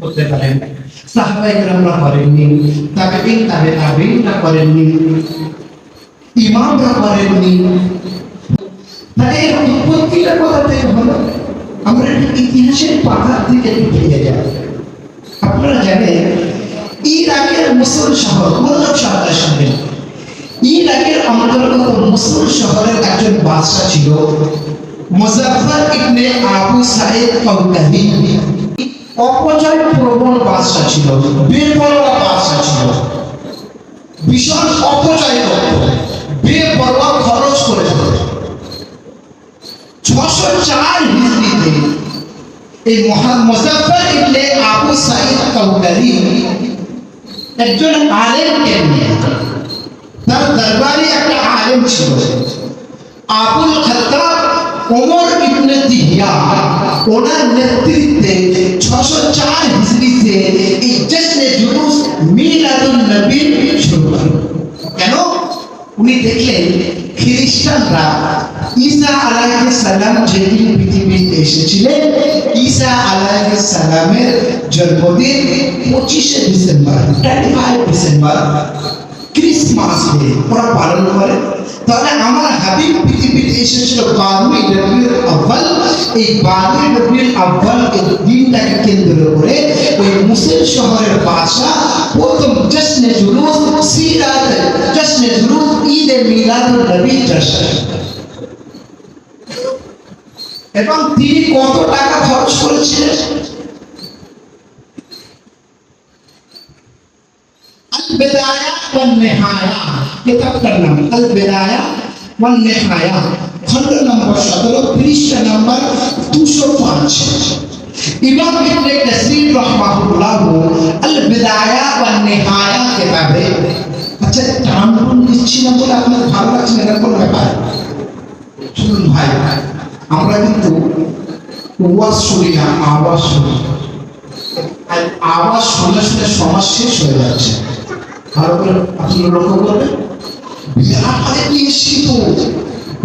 করতে পারেন? সাহাবাই কেরামরা করেননি, তাবেঈন তাবে তাবেঈনরা করেননি, ইমামরা করেননি। তাহলে এর উৎপত্তিটা কোথা হলো? আমরা একটু ইতিহাসের পাতার দিকে ফিরে যাই। আপনারা জানেন, ইরাকের মুসল শহর মনোযোগ সহকারে শুনবেন ইরাকের অন্তর্গত মুসল শহরের একজন বাদশা ছিল মুজাফফর ইবনে আবু সাইদ কৌকাহি অপচয় প্রবণ বাদশা ছিল, বেপরোয়া বাদশা ছিল। ভীষণ অপচয় করত বেপরোয়া খরচ করে ছশো চার হিজড়িতে এই মহান মুজাফফর ইবনে আবু সাইদ কৌকারি একজন আলেমকে নিয়ে তার দরবারে একটা আলেম ছিল। আবুল খাত্তাব, ওমর ইবনে দিহিয়া ওনার নেতৃত্বে ছশো চার হিজড়িতে এই জশ্নে জুলুস মিলাদুন নবী শুরু কেন? উনি দেখলেন খ্রিস্টানরা ঈসা আলাইহিস সালাম যেদিন পৃথিবীতে এসেছিলেন, ঈসা আলাইহিস সালামের জন্মদিন পঁচিশে December twenty December, Christmas day, ওরা পালন করে। তাহলে আমার হাবিব পৃথিবীতে এসেছিল বারোই রবিউল আব্বাল এই বারোই রবিউল আব্বাল এই দিনটাকে কেন্দ্র করে ওই মুসেল শহরের বাসা প্রথম জশ্নে জুলুস সিরাত জশ্নে জুলুস ঈদে মিলাদ নবী জশ্ন এবং তিনি কত টাকা খরচ করেছিলেন বেদায়া নেহায়া কিতাবটার নাম আল বেদায়া ওয়ান নেহায়া খন্ড নম্বর সতেরো পৃষ্ঠা নম্বর দুশো পাঁচ ইমাম ইবনে কাসির রহমাহুল্লাহ আল বেদায়া ওয়ান নেহায়া কিতাবে আচ্ছা টান টুন দিচ্ছি না বলে আপনার ভালো লাগছে না এরকম ব্যাপার শুনুন ভাই আমরা কিন্তু ওয়াজ শুনি না আওয়াজ শুনি আওয়াজ শুনে শুনে সমাজ শেষ হয়ে যাচ্ছে। ভালো করে আপনারা লক্ষ্য করবেন।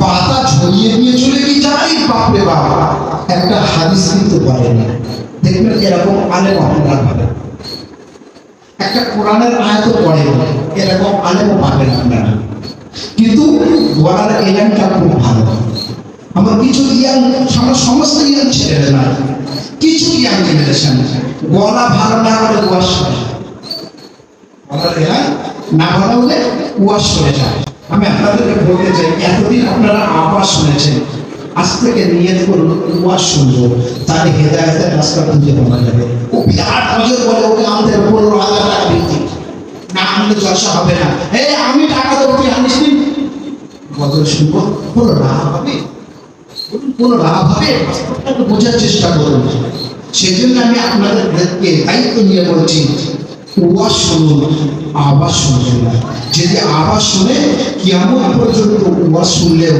পাতা ঝরিয়ে দিয়ে চলে কি যাই, বাপরে বাপ। একটা হাদিস কিন্তু পারেনি দেখবেন এরকম আলেম আপনারা পাবেন একটা কোরআনের আয়ত পড়ে, এরকম আলেমও পাবেন আপনারা। কিন্তু গলার এলামটা খুব ভালো। আমার কিছু ইয়াং, আমার সমস্ত ইয়াং ছেলেরা না, কিছু ইয়াং জেনারেশন গলা ভালো না ওয়াশ হয় গলার এলাম না ভালো হলে ওয়াশ হয়ে যায়। আমি আপনাদেরকে বলতে চাই এতদিন আপনারা আওয়াজ শুনেছেন, আজ থেকে নিয়ত করুন ওয়াজ শুনব, তাহলে হেদায়তের রাস্তা খুঁজে পাওয়া যাবে। ও বিরাট নজর বলে ওকে আমাদের পনেরো হাজার টাকা দিচ্ছি না আনলে জলসা হবে না। এই আমি টাকা দেবো, তুই আনিস নি? গজল শুনব কোনো লাভ হবে। কোনো লাভ হবে। বোঝার চেষ্টা করুন। সেজন্য আমি আপনাদেরকে দায়িত্ব নিয়ে বলছি ওয়াজ শুনুন। আওয়াজ শুনবেন না। যদি আওয়াজ শুনে কিয়ামত পর্যন্ত ওয়াজ শুনলেও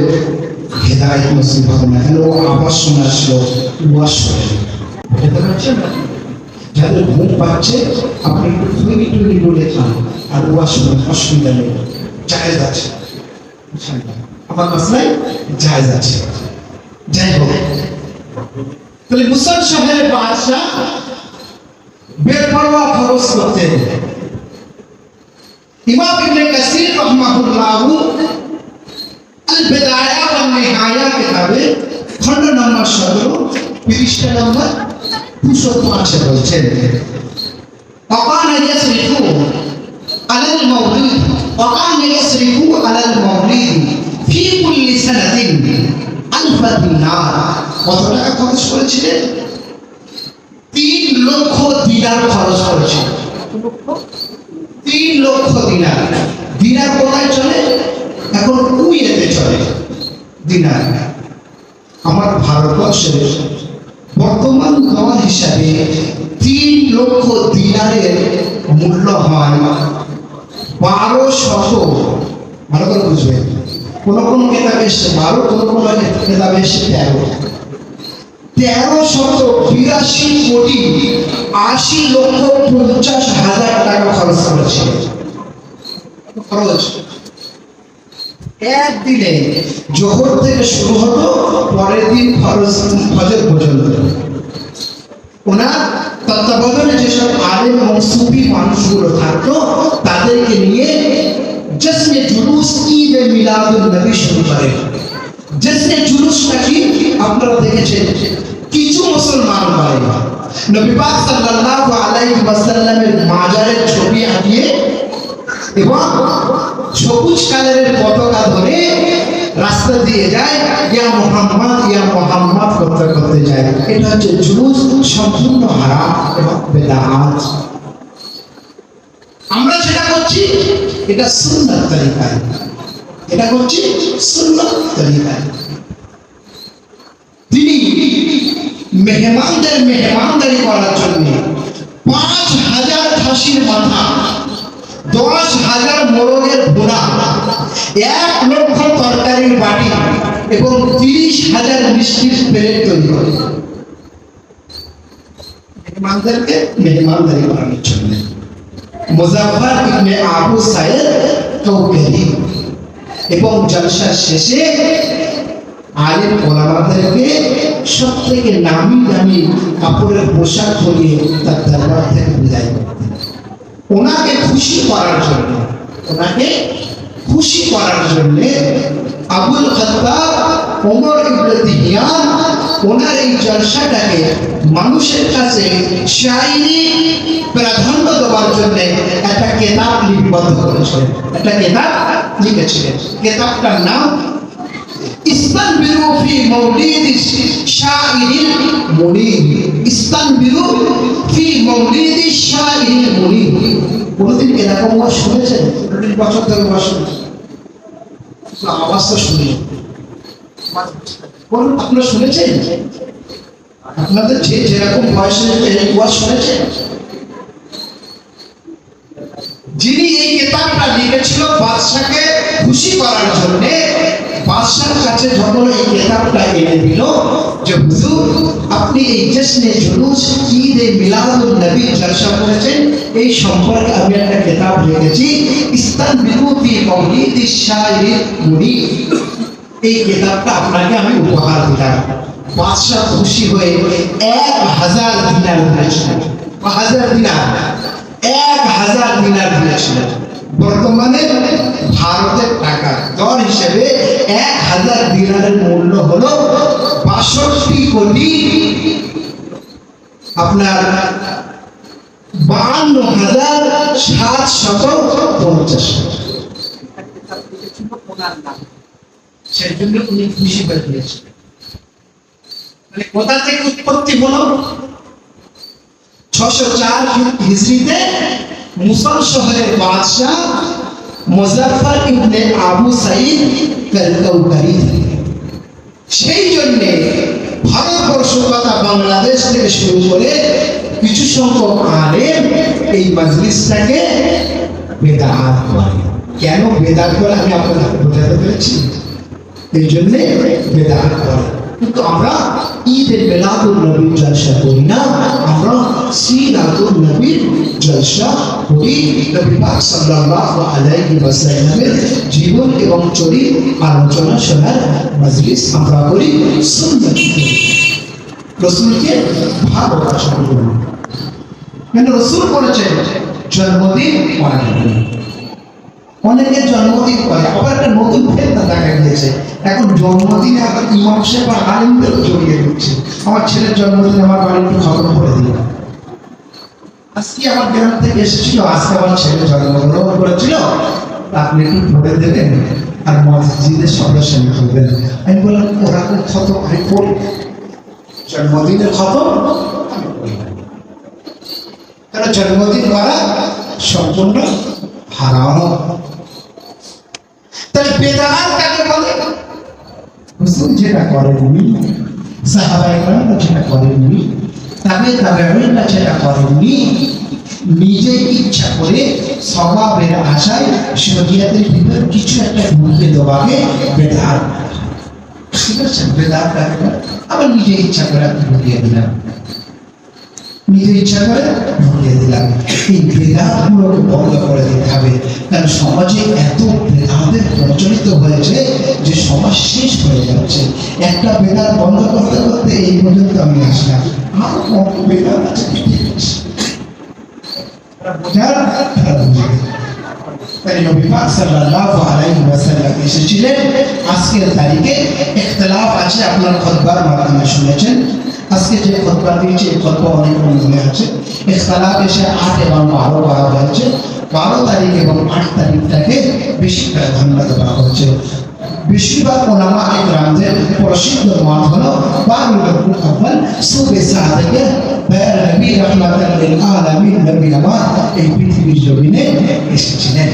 হেদায়ত নসিব হবে না। কেন ও আওয়াজ শোনা আসলো ওয়াজ শুনে বুঝতে পারছেন? যাদের ঘুম পাচ্ছে, আপনি একটু বলে খান আর ওয়াজ শুনুন অসুবিধা নেই। জায়েজ আছে। আমার মাসলাই জায়েজ আছে। যাই হোক। তাহলে মুসল শহরের বাদশাহ বেপরোয়া খরচ করতেন। ইমাম ইবনে কাসির রহমাহুল্লাহ আল বিদায়া ওয়ান নিহায়া কিতাবে খণ্ড নম্বর 17 পৃষ্ঠা নম্বর 205 এ বলছেন وكان يصرف على المولود وكان يصرف على المولود في كل سنة ألف دينار কত টাকা খরচ করেছিলেন তিন লক্ষ দিনার খরচ করেছিল তিন লক্ষ দিনার। দিনার কোথায় চলে? এখন কুইয়েতে চলে দিনার। আমার ভারতবর্ষের বর্তমান দর হিসাবে তিন লক্ষ দিনারের মূল্য হয় বারো শত। ভালো করে বুঝবেন। কোন কোন কেতাবে এসে বারো, কোন কোন কেতাবে এসে তেরো। তেরো শত বিরাশি কোটি আশি লক্ষ পঞ্চাশ হাজার টাকা খরচ করেছে। খরচ? একদিনে জোহর থেকে শুরু হতো, পরের দিন ফরজ, ফজর পর্যন্ত। ওনার তত্ত্বাবধানে যেসব আলেম এবং সুফি মানুষগুলো থাকতো, তাদেরকে নিয়ে জশ্নে জুলুস ঈদে মিলাদুল নবী শুরু করে। জশ্নে জুলুসটা কি? আপনারা দেখেছেন। কিছু মুসলমান ভাই নবী পাক সাল্লাল্লাহু আলাইহি ওয়াসাল্লামের মাজারের ছবি আঁকিয়ে এবং সবুজ কালারের পতাকা ধরে রাস্তা দিয়ে যায় ইয়া মোহাম্মদ ইয়া মোহাম্মদ করতে করতে যায় এটা হচ্ছে জুলুস সম্পূর্ণ হারাম এবং বেদাত আমরা যেটা করছি এটা সুন্নাত তরিকায় এটা করছি সুন্নাত তরিকায় তিনি মেহমানদের মেহমানদারি করার জন্য পাঁচ হাজার খাসির মাথা, দশ হাজার মোরগের ভুনা, এক লক্ষ তরকারির বাটি এবং তিরিশ হাজার মিষ্টির প্লেট তৈরি করে। মেহমানদেরকে মেহমানদারি করানোর জন্য। মুজাফফর ইবনে আবু সাইদ কৌকেলি এবং জলসার শেষে আলেম ওলামাদেরকে সব থেকে নামি দামি কাপড়ের পোশাক পরিয়ে তার দরবার থেকে বিদায় ওনাকে খুশি করার জন্য, ওনাকে খুশি করার জন্য আবুল খাত্তাব, ওমর ইবনে দিহিয়ান ওনার এই জলসাটাকে মানুষের কাছে শাইনি প্রাধান্য দেওয়ার জন্য একটা কেতাব লিপিবদ্ধ করেছিলেন। একটা কেতাব লিখেছিলেন। কেতাবটার নাম ইস্তানবিরু ফি মৌলিদ শাইরিল মুনিব। ইস্তানবিরু ফি মৌলিদ শাইরিল মুনিব। কোনদিন এরকম ওয়াজ শুনেছেন? বছর শুনেছেন? তো আওয়াজ তো শুনি। বলুন আপনারা শুনেছেন? আপনাদের যে যেরকম বয়সে ওয়াজ শুনেছেন? যিনি এই কিতাবটা লিখেছিল বাদশাকে খুশি করার জন্য বাদশার কাছে যখন এই কিতাবটা এনে দিল যে হুজুর, আপনি এই জশ্নে জুলুস ঈদে মিলাদুল নবী চর্চা করেছেন, এই সম্পর্কে আমি একটা কিতাব লিখেছি, ইস্তান বিরুফি মৌলিদ শাইরি মুনি। এই কিতাবটা আপনাকে আমি উপহার দিলাম। বাদশাহ খুশি হয়ে এক হাজার দিনার দিয়েছিলেন হাজার দিনার, এক হাজার দিনার দিয়েছিলেন বর্তমানে ভারতের টাকা দর হিসেবে এক হাজার দিনারের মূল্য হলো বাষট্টি কোটি। আপনার বান্ন হাজার সাতশত পঞ্চাশ। সেই জন্য উনি খুশি হয়ে দিয়েছিলেন মানে কোথা থেকে উৎপত্তি হলো? ছশো চার হিজড়িতে মুসল শহরের বাদশাহ মুজাফফর ইবনে আবু সাইদ কালকাউকারি সেই জন্যে ভারতবর্ষ তথা বাংলাদেশ থেকে শুরু করে কিছু সংখ্যক আলেম এই মজলিসটাকে বেদাত করে কেন বেদাত করে আমি আপনাদের বোঝাতে পেরেছি। এই জন্যে বেদাত করে কিন্তু আমরা ঈদের বেলাতুল নবীর জলসা করি না, আমরা সিরাতুল নবীর জলসা করি। নবী পাক সাল্লাল্লাহু আলাইহি ওয়াসাল্লামের জীবন এবং চরিত আলোচনা শোনার মজলিস আমরা করি সুন্নত করি রসুলকে ভালোবাসা করি। কেন রসুল বলেছেন, জন্মদিন পালন করুন অনেকে জন্মদিন করে আবার একটা নতুন ফেরতা দেখা গিয়েছে। এখন জন্মদিনে আবার ইমাম সাহেব আর আলিমদেরও জড়িয়ে দিচ্ছে আমার ছেলের জন্মদিন আমার বাড়ি একটু খবর করে দিল আজকে আমার গ্রাম থেকে এসেছিল, আজকে আমার ছেলে জন্মগ্রহণ করেছিল। আপনি একটু ভরে দেবেন আর মসজিদের সদস্য করবেন আমি বললাম, ওরা ক্ষত আমি করি জন্মদিনের ক্ষত আমি জন্মদিন করা সম্পূর্ণ হারাম? নামাজ যেটা করেননি সাহাবাই যেটা করেননি তবে তাবেউইনরা যেটা করেননি নিজে ইচ্ছা করে স্বভাবের আশায় শরিয়াতের ভিতর কিছু একটা ঢুকে দেওয়াকে বেদার ঠিক আছে? বেদার আবার নিজে ইচ্ছা করে আপনি ঢুকিয়ে দিলাম নিজে ইচ্ছা করে ঢুকিয়ে দিলাম। এই বেদাতগুলোকে বন্ধ করে দিতে হবে। কারণ সমাজে এত বেদাতের প্রচলিত হয়েছে যে সমাজ শেষ হয়ে যাচ্ছে। একটা বেদাত বন্ধ করতে করতে এই পর্যন্ত আমি আসলাম। আরও কত বেদাত আছে এসেছিলেন। আজকের তারিখে আছে, আপনার খুতবার মাধ্যমে শুনেছেন। আজকে যে খুতবা দিয়েছে, এই খুতবা অনেক মনে আছে। ইখতিলাফ এসে আট এবং বারো করা হয়েছে। বারো তারিখ এবং আট তারিখটাকে বেশি প্রাধান্য দেওয়া হচ্ছে বেশিরভাগ ওলামা একরামদের প্রসিদ্ধ মত হলো বারো রবিউল আউয়াল সুবে সাদেকে আমার এই পৃথিবীর জমিনে এসেছিলেন।